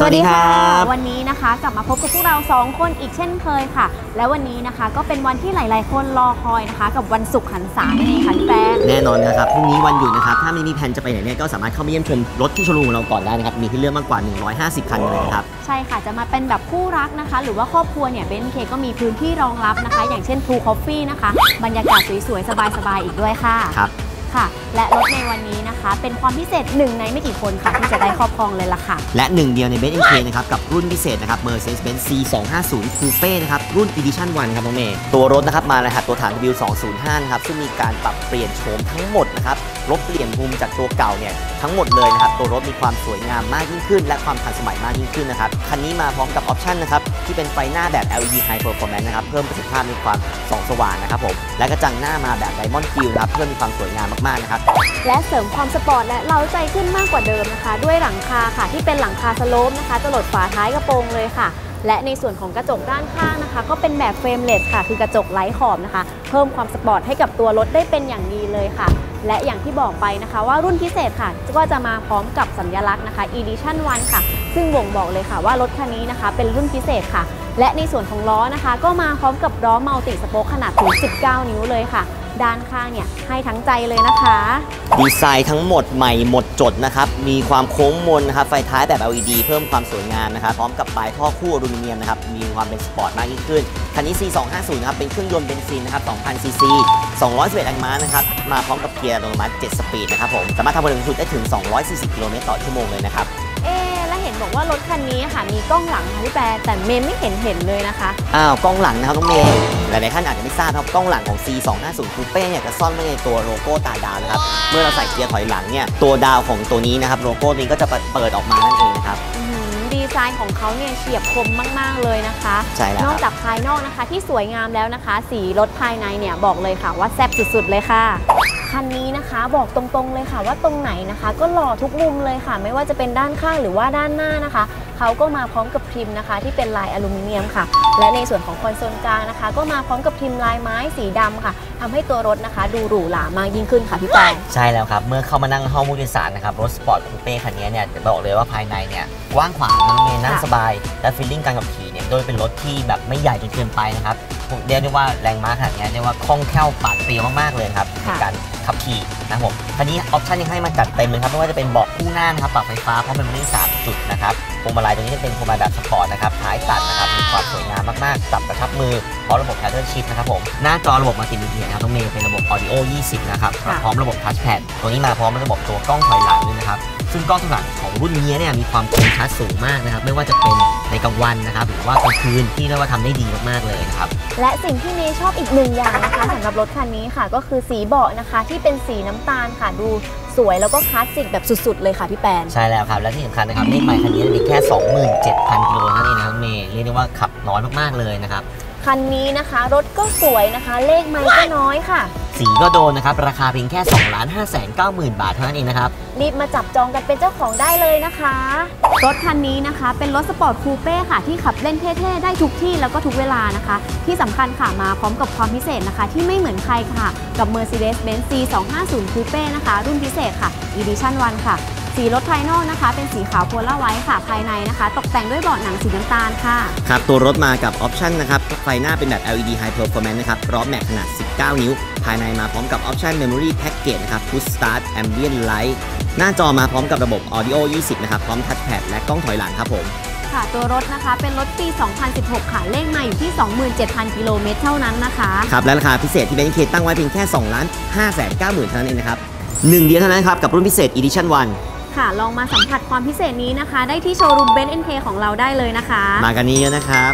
สวัสดีครับวันนี้นะคะกลับมาพบกับพวกเรา 2 คนอีกเช่นเคยค่ะ และวันนี้นะคะก็เป็นวันที่หลาย ๆ คนรอคอยนะคะ กับวันศุกร์หันษานั่นเองค่ะพี่แป้งแน่นอนนะครับพรุ่งนี้วันหยุดนะครับถ้าไม่มีแผนจะไปไหนเนี่ยก็สามารถเข้ามาเยี่ยมชมรถที่โชว์รูมของเราก่อนได้นะครับมีให้เลือกมากกว่า 150 คันเลยนะครับใช่ค่ะจะมาเป็นแบบคู่รักนะคะ หรือว่าครอบครัวเนี่ยเบนเคก็มีพื้นที่รองรับนะคะ อย่างเช่น True Coffee นะคะบรรยากาศสวย ๆ สบาย ๆ อีกด้วยค่ะครับ ค่ะ และรถในวันนี้นะคะ เป็นความพิเศษหนึ่งในไม่กี่คนค่ะ ที่จะได้ครอบครองเลยล่ะค่ะ และหนึ่งเดียวในเบนเอ็นเคนะครับ กับรุ่นพิเศษนะครับ Mercedes-Benz C250 Coupe นะครับ รุ่น Edition 1 ครับน้องเมย์ตัวรถนะครับ มาเลยครับตัวถัง W205 นะครับซึ่งมีการปรับเปลี่ยนโฉมทั้งหมดนะครับ ลบเปลี่ยนภูมิจากตัวเก่าเนี่ยทั้งหมดเลยนะครับตัวรถมีความสวยงามมากยิ่งขึ้น และความทันสมัยมากยิ่งขึ้นนะครับคันนี้มาพร้อมกับออปชันนะครับที่เป็นไฟหน้าแบบ LED High Performance นะครับเพิ่มประสิทธิภาพในความส่องสว่างนะครับผมและกระจังหน้ามาแบบ Diamond Grille นะครับเพื่อมีความสวยงามมากๆนะครับและเสริมความสปอร์ตและเร้าใจขึ้นมากกว่าเดิมนะคะ ด้วยหลังคาค่ะที่เป็นหลังคาสโลปนะคะจะหลดฝาท้ายกระโปรงเลยค่ะ และในส่วนของกระจกด้านข้างนะคะ ก็เป็นแบบเฟรมเลสค่ะ คือกระจกไร้ขอบนะคะ เพิ่มความสปอร์ตให้กับตัวรถได้เป็นอย่างดีเลยค่ะ และอย่างที่บอกไปนะคะ ว่ารุ่นพิเศษค่ะ ก็จะมาพร้อมกับสัญลักษณ์นะคะ Edition 1 ค่ะ ซึ่งบ่งบอกเลยค่ะว่ารถคันนี้นะคะ เป็นรุ่นพิเศษค่ะ และในส่วนของล้อนะคะ ก็มาพร้อมกับล้อมัลติสโป๊กขนาดถึง 19 นิ้วเลยค่ะ ด้านข้างเนี่ยให้ทั้งใจเลยนะคะ ดีไซน์ทั้งหมดใหม่หมดจดนะครับ มีความโค้งมนนะครับ ไฟท้ายแบบ LED เพิ่มความสวยงามนะครับ พร้อมกับปลายท่อคู่อลูมิเนียมนะครับ มีความเป็นสปอร์ตมากยิ่งขึ้น คันนี้ C250 นะครับ เป็นเครื่องยนต์เบนซินนะครับ 2,000 ซีซี 211แรงม้านะครับ มาพร้อมกับเกียร์อัตโนมัติ 7 สปีดนะครับผม สามารถทำความเร็วสูงสุดได้ถึง 240 กิโลเมตรต่อชั่วโมงเลยนะครับ เอ๊ะแล้วเห็นบอกว่ารถคันนี้ค่ะมีกล้องหลังค่ะพี่แปรแต่เมนไม่เห็นเห็นเลยนะคะ อ้าวกล้องหลังนะครับน้องเมย์หลายๆท่านอาจจะไม่ทราบนะครับกล้องหลังของ C250 Coupe เนี่ยจะซ่อนไว้ในตัวโลโก้ตาดาวนะครับเมื่อเราใส่เกียร์ถอยหลังเนี่ยตัวดาวของตัวนี้นะครับโลโก้นี้ก็จะเปิดออกมานั่นเองนะครับอื้อหือดีไซน์ของเขาเนี่ยเฉียบคมมาก ๆ เลยนะคะ ใช่แล้วนคอกรับ จากภายนอกนะคะที่สวยงามแล้วนะคะ สีรถภายในเนี่ยบอกเลยค่ะว่าแซ่บสุดๆเลยค่ะ คันนี้นะคะ บอกตรงๆเลยค่ะว่าตรงไหนนะคะ ก็หล่อทุกมุมเลยค่ะ ไม่ว่าจะเป็นด้านข้างหรือว่าด้านหน้านะคะเขาก็มาพร้อมกับพิมพ์นะคะ ที่เป็นลายอลูมิเนียมค่ะ และในส่วนของคอนโซลกลางนะคะ ก็มาพร้อมกับพิมพ์ลายไม้สีดำค่ะทำให้ตัวรถนะคะ ดูหรูหรามากยิ่งขึ้นค่ะพี่แปงใช่แล้วครับ เมื่อเข้ามานั่งห้องผู้โดยสารนะครับรถสปอร์ตคูเป้คันนี้เนี่ยจะบอกเลยว่าภายในเนี่ยกว้างขวางน้องเมย์นั่งค่ะสบาย และฟีลลิ่งการขับขี่เนี่ยโดยเป็นรถที่แบบไม่ใหญ่จนเกินไปนะครับผมเรียกได้ว่าแรงม้าขนาดเนี้ยเรียกว่าคล่องแคล่วปราดเปรียวมากๆเลยครับในการ ขับขี่นะครับผมคันนี้ออปชันยังให้มาจัดเต็มเลยครับไม่ว่าจะเป็นเบาะคู่หน้านะครับปรับไฟฟ้าพร้อมเป็นมอนิสามจุดนะครับพวงมาลัยตรงนี้จะเป็นพวงมาลัยแบบสปอร์ตนะครับท้ายตัดนะครับมีความสวยงามมากๆจับกระชับมือพร้อมระบบ Paddle Shift นะครับผมหน้าจอระบบมัลติมีเดียนะครับต้องเมย์เป็นระบบ Audio 20 นะครับค่ะพร้อมระบบ Touch Pad ตัวนี้มาพร้อมระบบตัวกล้องถอยหลังด้วยนะครับ ซึ่งกล้องถอยหลังของรุ่นนี้เนี่ยมีความคมชัดสูงมากนะครับ ไม่ว่าจะเป็นในกลางวันนะครับหรือว่ากลางคืนที่เรียกว่าทำได้ดีมากๆเลยนะครับ และสิ่งที่เมย์ชอบอีกหนึ่งอย่างนะคะสำหรับรถคันนี้ค่ะ ก็คือสีเบาะนะคะ ที่เป็นสีน้ำตาลค่ะดูสวยแล้วก็คลาสสิกแบบสุดๆเลยค่ะพี่แปน ใช่แล้วครับ และที่สำคัญนะครับเลขไมล์คันนี้มีแค่ 27,000กิโลเท่านั้นเองนะครับเมย์เรียกได้ว่าขับน้อยมากๆเลยนะครับคันนี้นะคะ รถก็สวยนะคะ เลขไม่ก็น้อยค่ะ สีก็โดนนะครับ ราคาเพียงแค่ 2 5 9 0 0 0 0 บาทเท่านั้นเองนะครับ รีบมาจับจองกันเป็นเจ้าของได้เลยนะคะ รถคันนี้นะคะ เป็นรถสปอร์ตคูเป้ค่ะ ที่ขับเล่นเท่ๆ ได้ทุกที่แล้วก็ทุกเวลานะคะ ที่สำคัญค่ะมาพร้อมกับความพิเศษนะคะ ที่ไม่เหมือนใครค่ะ กับ Mercedes-Benz C250 Coupe นะคะ รุ่นพิเศษค่ะ Edition 1ค่ะ สีรถภายนอกนะคะ เป็นสีขาวโพลาไวท์ค่ะภายในนะคะ ตกแต่งด้วยเบาะหนังสีน้ำตาลค่ะ ครับ ตัวรถมากับออปชันนะครับ ไฟหน้าเป็นแบบ LED High Performance นะครับล้อแม็กขนาด 19 นิ้ว ภายในมาพร้อมกับออปชัน Memory Package นะครับ Push Start Ambient Light หน้าจอมาพร้อมกับระบบ Audio 20 นะครับ พร้อม Touch Pad และกล้องถอยหลังครับผมค่ะตัวรถนะคะเป็นรถปี 2016 ค่ะ เลขมาอยู่ที่ 27,000 กิโลเมตรเท่านั้นนะคะ ครับ และราคาพิเศษที่เบนเคตั้งไว้เพียงแค่2ล้าน5แสน9หมื่นเท่านั้นเองนะครับหนึ่งเดียวเท่านั้นครับ กับรุ่นพิเศษ Edition 1 ค่ะ ลองมาสัมผัสความพิเศษนี้นะคะ ได้ที่โชว์รูมเบนซ์เอ็นเคของเราได้เลยนะคะ มากันนี้เยอะนะครับ